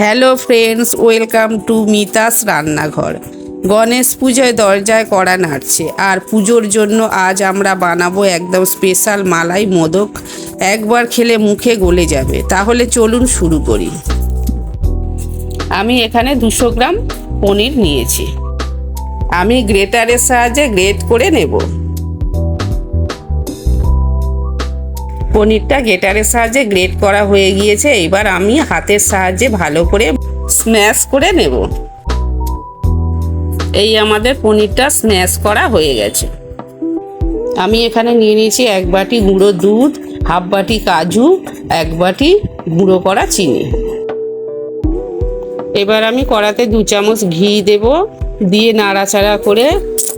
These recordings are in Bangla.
Hello friends, welcome to Mita's রান্নাঘর। গণেশ পুজোয় দরজায় কড়া নাড়ছে, আর পুজোর জন্য আজ আমরা বানাবো একদম স্পেশাল মালাই মোদক। একবার খেলে মুখে গলে যাবে, তাহলে চলুন শুরু করি। আমি এখানে দুশো গ্রাম পনির নিয়েছি। আমি গ্রেটারের সাহায্যে গ্রেট করে নেব। পনিরটা গ্রেটারের সাহায্যে গ্রেট করা হয়ে গিয়েছে, এবার আমি হাতের সাহায্যে ভালো করে স্ম্যাশ করে নেব। এই আমাদের পনিরটা স্ম্যাশ করা হয়ে গেছে। আমি এখানে নিয়ে নিয়েছি এক বাটি গুঁড়ো দুধ, হাফ বাটি কাজু, এক বাটি গুঁড়ো করা চিনি। এবার আমি কড়াতে দু চামচ ঘি দেব, দিয়ে নাড়াচাড়া করে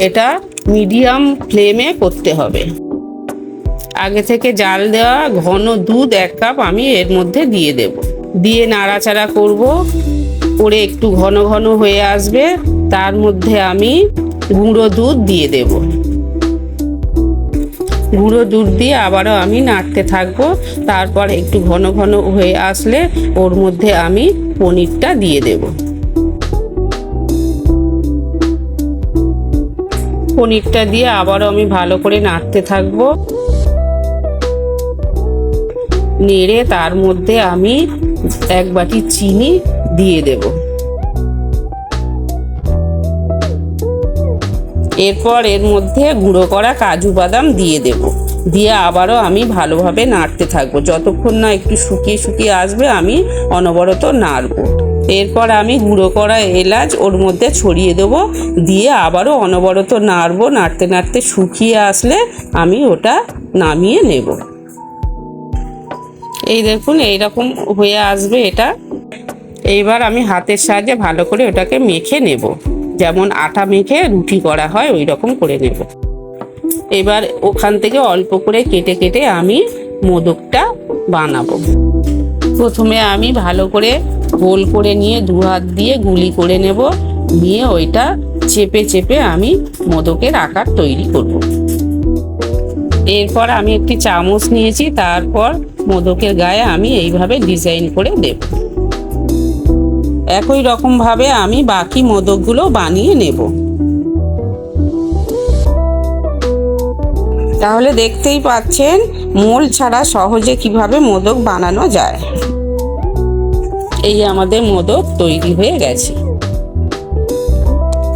এটা মিডিয়াম ফ্লেমে করতে হবে। আগে থেকে জাল দেওয়া ঘন দুধ এক কাপ আমি এর মধ্যে দিয়ে দেব। দিয়ে নাড়াচাড়া করব। করে একটু ঘন ঘন হয়ে আসবে। তার মধ্যে আমি গুঁড়ো দুধ দিয়ে দেব। গুঁড়ো দুধ দিয়ে আবারও আমি নাড়তে থাকব। তারপর একটু ঘন ঘন হয়ে আসলে ওর মধ্যে আমি পনিরটা দিয়ে দেব। পনিরটা দিয়ে আবারও আমি ভালো করে নাড়তে থাকব। নেড়ে তার মধ্যে আমি এক বাটি চিনি দিয়ে দেব। এরপর এর মধ্যে গুঁড়ো করা কাজু বাদাম দিয়ে দেব। দিয়ে আবারও আমি ভালোভাবে নাড়তে থাকব। যতক্ষণ না একটু শুকিয়ে শুকিয়ে আসবে, আমি অনবরত নাড়বো। এরপর আমি গুঁড়ো করা এলাচ ওর মধ্যে ছড়িয়ে দেবো। দিয়ে আবারও অনবরত নাড়বো। নাড়তে নাড়তে শুকিয়ে আসলে আমি ওটা নামিয়ে নেব। এই দেখুন, এইরকম হয়ে আসবে এটা। এইবার আমি হাতের সাহায্যে ভালো করে ওটাকে মেখে নেব। যেমন আটা মেখে রুটি করা হয় ওই রকম করে নেব। এবার ওখান থেকে অল্প করে কেটে কেটে আমি মোদকটা বানাবো। প্রথমে আমি ভালো করে গোল করে নিয়ে দু হাত দিয়ে গুলি করে নেব। নিয়ে ওইটা চেপে চেপে আমি মোদকের আকার তৈরি করব। এরপর আমি একটি চামচ নিয়েছি, তারপর মোদকের গায়ে আমি এইভাবে ডিজাইন করে দেব। একই রকমভাবে আমি বাকি মোদকগুলো বানিয়ে নেব। তাহলে দেখতেই পাচ্ছেন, মোল ছাড়া সহজে কীভাবে মোদক বানানো যায়। এই আমাদের মোদক তৈরি হয়ে গেছে।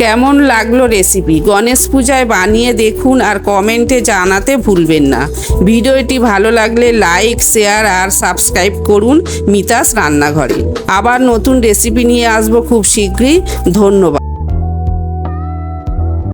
কেমন লাগল রেসিপি গণেশ পূজায় বানিয়ে দেখুন আর কমেন্টে জানাতে ভুলবেন না। ভিডিওটি ভালো লাগলে লাইক শেয়ার আর সাবস্ক্রাইব করুন মিতাস রান্নাঘরে। আবার নতুন রেসিপি নিয়ে আসব খুব শীঘ্রই। ধন্যবাদ।